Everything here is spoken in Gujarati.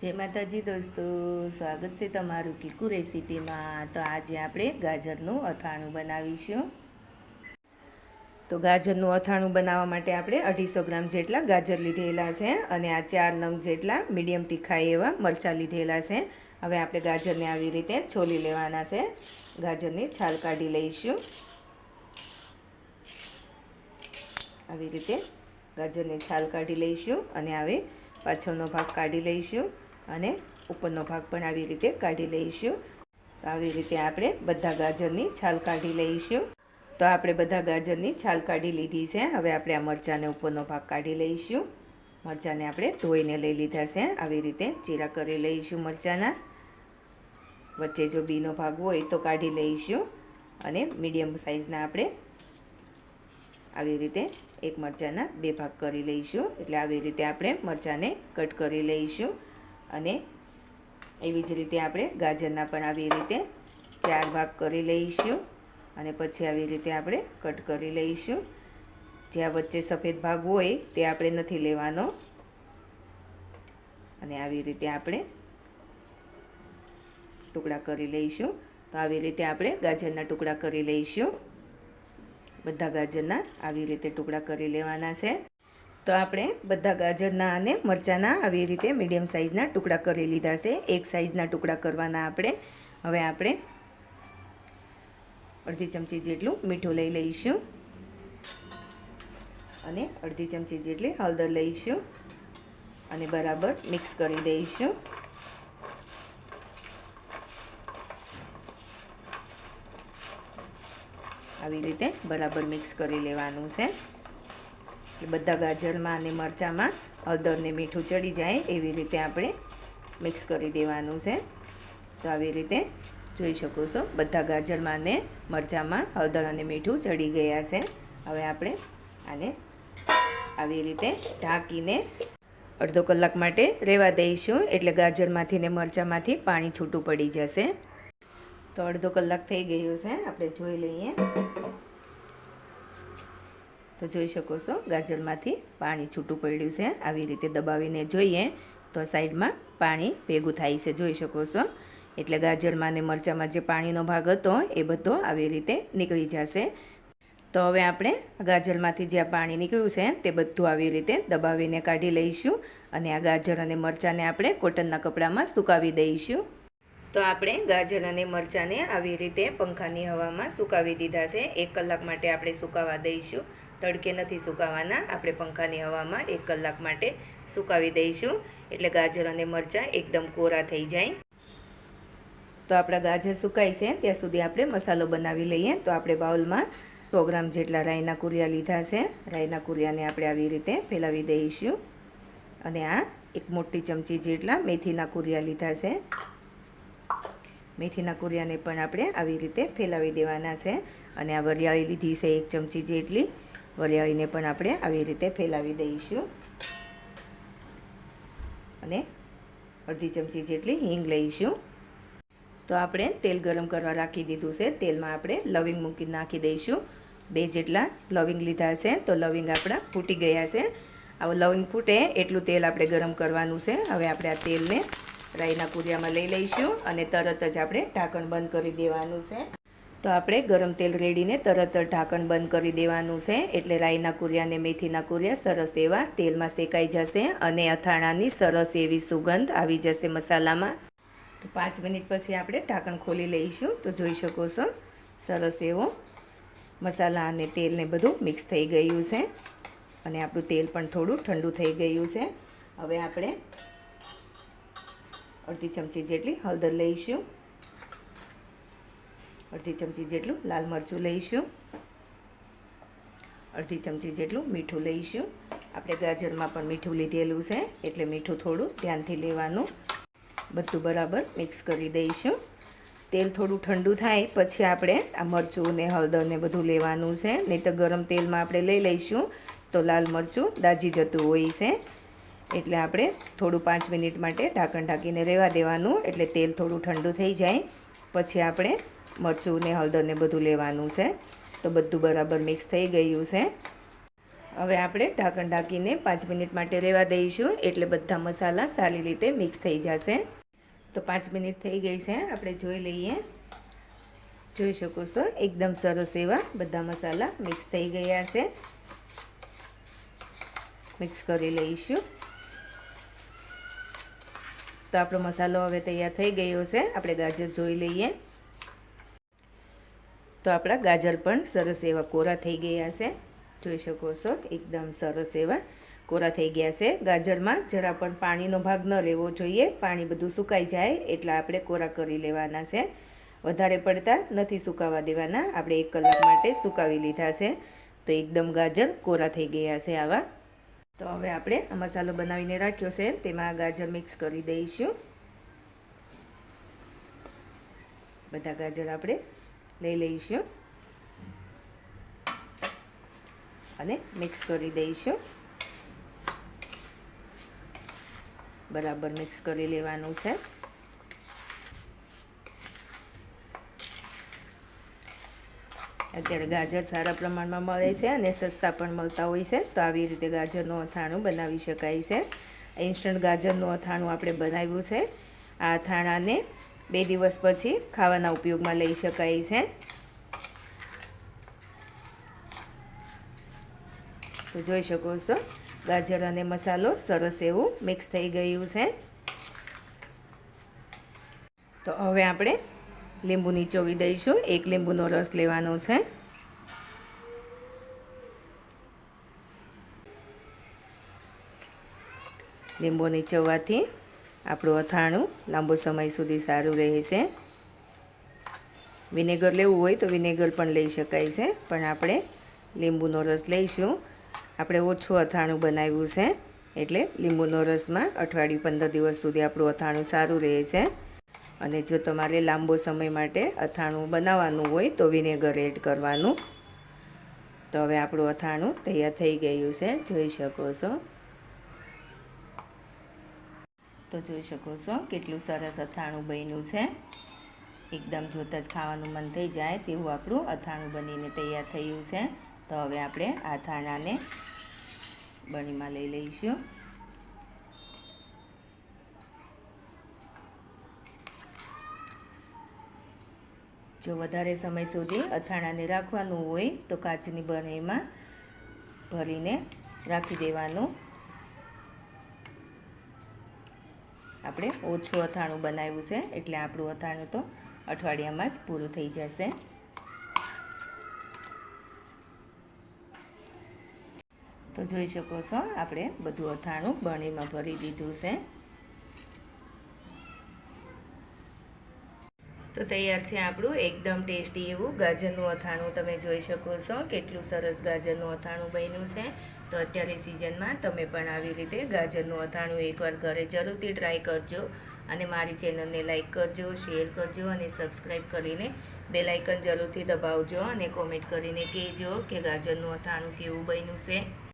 જય માતાજી દોસ્તો, સ્વાગત છે તમારું કીકુ રેસીપીમાં. તો આજે આપણે ગાજરનું અથાણું બનાવીશું. તો ગાજરનું અથાણું બનાવવા માટે આપણે અઢીસો ગ્રામ જેટલા ગાજર લીધેલા છે અને આ ચાર નંગ જેટલા મીડિયમ તીખા એવા મરચાં લીધેલા છે. હવે આપણે ગાજરને આવી રીતે છોલી લેવાના છે. ગાજરની છાલ કાઢી લઈશું. આવી રીતે ગાજરની છાલ કાઢી લઈશું અને હવે પાછળનો ભાગ કાઢી લઈશું. અને ઉપરનો ભાગ પણ આવી રીતે કાઢી લઈશું. તો આવી રીતે આપણે બધા ગાજરની છાલ કાઢી લઈશું. તો આપણે બધા ગાજરની છાલ કાઢી લીધી છે. હવે આપણે આ મરચાંને ઉપરનો ભાગ કાઢી લઈશું. મરચાંને આપણે ધોઈને લઈ લીધા છે. આવી રીતે ચીરા કરી લઈશું મરચાંના. વચ્ચે જો બીનો ભાગ હોય તો કાઢી લઈશું. અને મીડિયમ સાઇઝના આપણે આવી રીતે એક મરચાંના બે ભાગ કરી લઈશું. એટલે આવી રીતે આપણે મરચાંને કટ કરી લઈશું. અને એવી જ રીતે આપણે ગાજરના પણ આવી રીતે ચાર ભાગ કરી લઈશું અને પછી આવી રીતે આપણે કટ કરી લઈશું. જ્યાં વચ્ચે સફેદ ભાગ હોય તે આપણે નથી લેવાનો. અને આવી રીતે આપણે ટુકડા કરી લઈશું. તો આવી રીતે આપણે ગાજરના ટુકડા કરી લઈશું. બધા ગાજરના આવી રીતે ટુકડા કરી લેવાના છે. તો આપણે બધા ગાજરના અને મરચાંના આવી રીતે મીડિયમ સાઇઝના ટુકડા કરી લીધા છે. એક સાઇઝના ટુકડા કરવાના આપણે. હવે આપણે અડધી ચમચી જેટલું મીઠું લઈ લઈશું. અને અડધી ચમચી જેટલી હળદર લઈશું. અને બરાબર મિક્સ કરી દઈશું. આવી રીતે બરાબર મિક્સ કરી લેવાનું છે. એટલે બધા ગાજરમાં અને મરચાંમાં હળદરને મીઠું ચડી જાય એવી રીતે આપણે મિક્સ કરી દેવાનું છે. તો આવી રીતે જોઈ શકો છો, બધા ગાજરમાં અને મરચાંમાં હળદર અને મીઠું ચડી ગયા છે. હવે આપણે આને આવી રીતે ઢાંકીને અડધો કલાક માટે રહેવા દઈશું, એટલે ગાજરમાંથી ને મરચાંમાંથી પાણી છૂટું પડી જશે. તો અડધો કલાક થઈ ગયો છે, આપણે જોઈ લઈએ. તો જોઈ શકો છો, ગાજરમાંથી પાણી છૂટું પડ્યું છે. આવી રીતે દબાવીને જોઈએ તો સાઈડમાં પાણી ભેગું થાય છે, જોઈ શકો છો. એટલે ગાજરમાં અને મરચાંમાં જે પાણીનો ભાગ હતો, એ બધો આવી રીતે નીકળી જશે. તો હવે આપણે ગાજરમાંથી જે પાણી નીકળ્યું છે, તે બધું આવી રીતે દબાવીને કાઢી લઈશું અને આ ગાજર અને મરચાંને આપણે કોટનના કપડામાં સુકાવી દઈશું. તો આપણે ગાજર અને મરચાંને આવી રીતે પંખાની હવામાં સુકાવી દીધા છે. એક કલાક માટે આપણે સુકાવા દઈશું. તડકે નથી સુકાવાના. આપણે પંખાની હવામાં એક કલાક માટે સુકાવી દઈશું. એટલે ગાજર અને મરચાં એકદમ કોરા થઈ જાય. તો આપણા ગાજર સુકાય છે. ત્યાં સુધી આપણે મસાલો બનાવી લઈએ. તો આપણે બાઉલમાં સો ગ્રામ જેટલા રાઈના કુરિયા લીધા છે. રાઈના કુરિયાને આપણે આવી રીતે ફેલાવી દઈશું. અને આ એક મોટી ચમચી જેટલા મેથીના કુરિયા લીધા છે. મેથીના કુરિયાને પણ આપણે આવી રીતે ફેલાવી દેવાના છે. અને આ વરિયાળી લીધી છે એક ચમચી જેટલી. વરિયાળીને પણ આપણે આવી રીતે ફેલાવી દઈશું. અને અડધી ચમચી જેટલી હિંગ લઈશું. તો આપણે તેલ ગરમ કરવા રાખી દીધું છે. તેલમાં આપણે લવિંગ મૂકી નાખી દઈશું. બે જેટલા લવિંગ લીધા છે તો લવિંગ આપણા ફૂટી ગયા છે. આવું લવિંગ ફૂટે એટલું તેલ આપણે ગરમ કરવાનું છે. હવે આપણે આ તેલને રાઈના કુરિયામાં લઈ લઈશું અને તરત જ આપણે ઢાંકણ બંધ કરી દેવાનું છે. તો આપણે ગરમ તેલ રેડીને તરત જ ઢાંકણ બંધ કરી દેવાનું છે. એટલે રાઈના કુરિયા અને મેથીના કુરિયા સરસ એવા તેલમાં શેકાઈ જશે અને અથાણાની સરસ એવી સુગંધ આવી જશે મસાલામાં. તો પાંચ મિનિટ પછી આપણે ઢાંકણ ખોલી લઈશું. તો જોઈ શકો છો, સરસ એવો મસાલા અને તેલને બધું મિક્સ થઈ ગયું છે. અને આપણું તેલ પણ થોડું ઠંડુ થઈ ગયું છે. હવે આપણે અડધી ચમચી જેટલી હળદર લઈશું. અડધી ચમચી જેટલું લાલ મરચું લઈશું. અડધી ચમચી જેટલું મીઠું લઈશું. આપણે ગાજરમાં પણ મીઠું લીધેલું છે, એટલે મીઠું થોડું ધ્યાનથી લેવાનું. બધું બરાબર મિક્સ કરી દઈશું. તેલ થોડું ઠંડુ થાય, પછી આપણે આ મરચું ને હળદર ને બધું લેવાનું છે. નહીં તો ગરમ તેલમાં આપણે લઈ લઈશું. તો લાલ મરચું દાજી જતું હોય છે. એટલે આપણે થોડું પાંચ મિનિટ માટે ઢાંકણ ઢાંકીને રહેવા દેવાનું. એટલે તેલ થોડું ઠંડુ થઈ જાય. પછી આપણે મરચું ને હળદરને બધું લેવાનું છે. તો બધું બરાબર મિક્સ થઈ ગયું છે. હવે આપણે ઢાંકણ ઢાંકીને પાંચ મિનિટ માટે રહેવા દઈશું. એટલે બધા મસાલા સારી રીતે મિક્સ થઈ જશે. તો પાંચ મિનિટ થઈ ગઈ છે. આપણે જોઈ લઈએ. જોઈ શકો છો, એકદમ સરસ એવા બધા મસાલા મિક્સ થઈ ગયા છે. મિક્સ કરી લઈશું. તો આપણો મસાલો હવે તૈયાર થઈ ગયો છે. આપણે ગાજર જોઈ લઈએ. તો આપણા ગાજર પણ સરસ એવા કોરા થઈ ગયા છે. જોઈ શકો છો, એકદમ સરસ એવા કોરા થઈ ગયા છે. ગાજરમાં જરા પણ પાણીનો ભાગ ન રહેવો જોઈએ. પાણી બધું સુકાઈ જાય એટલે આપણે કોરા કરી લેવાના છે. વધારે પડતા નથી સુકાવા દેવાના. આપણે એક કલાક માટે સુકાવી લીધા છે. તો એકદમ ગાજર કોરા થઈ ગયા છે આવા. તો હવે આપણે આ મસાલો બનાવીને રાખ્યો છે. તેમાં ગાજર મિક્સ કરી દઈશું. બધા ગાજર આપણે લઈ લઈશું. અને મિક્સ કરી દઈશું. બરાબર મિક્સ કરી લેવાનું છે. અત્યારે ગાજર સારા પ્રમાણમાં મળે છે અને સસ્તા પણ મળતા હોય છે. તો આવી રીતે ગાજરનું અથાણું બનાવી શકાય છે. ઇન્સ્ટન્ટ ગાજરનું અથાણું આપણે બનાવ્યું છે. આ અથાણાને બે દિવસ પછી ખાવાના ઉપયોગમાં લઈ શકાય છે. તો જોઈ શકો છો, ગાજર અને મસાલો સરસ એવું મિક્સ થઈ ગયું છે. તો હવે આપણે લીંબુ નીચોવી દઈશું. એક લીંબુનો રસ લેવાનો છે. લીંબુ નીચોવવાથી આપણું અથાણું લાંબો સમય સુધી સારું રહે છે. વિનેગર લેવું હોય તો વિનેગર પણ લઈ શકાય છે. પણ આપણે લીંબુનો રસ લઈશું. આપણે ઓછું અથાણું બનાવ્યું છે. એટલે લીંબુનો રસમાં અઠવાડિયું પંદર દિવસ સુધી આપણું અથાણું સારું રહે છે. અને જો તમારે લાંબો સમય માટે અથાણું બનાવવાનું હોય તો વિનેગર એડ કરવાનું. તો હવે આપણું અથાણું તૈયાર થઈ ગયું છે. જોઈ શકો છો. તો જોઈ શકો છો કેટલું સરસ અથાણું બન્યું છે. એકદમ જોતાં જ ખાવાનું મન થઈ જાય તેવું આપણું અથાણું બનીને તૈયાર થયું છે. તો હવે આપણે આ અથાણાને બણીમાં લઈ લઈશું. જો વધારે સમય સુધી અથાણાને રાખવાનું હોય તો કાચની બરણીમાં ભરીને રાખી દેવાનું. આપણે ઓછું અથાણું બનાવ્યું છે, એટલે આપણું અથાણું તો અઠવાડિયામાં જ પૂરું થઈ જશે. તો જોઈ શકો છો, આપણે બધું અથાણું બરણીમાં ભરી દીધું છે. તો તૈયાર છે આપણું. એકદમ ટેસ્ટી એવું. ગાજરનું અથાણું તમે જોઈ શકો છો. કેટલું સરસ ગાજરનું અથાણું બન્યું છે. તો અત્યારે સિઝનમાં તમે પણ આવી રીતે ગાજરનું અથાણું એકવાર ઘરે જરૂરથી ટ્રાય કરજો. અને મારી ચેનલને લાઇક કરજો શેર કરજો અને સબસ્ક્રાઈબ કરીને બેલાઇકન જરૂરથી દબાવજો અને કોમેન્ટ કરીને કહેજો કે ગાજરનું અથાણું કેવું બન્યું છે.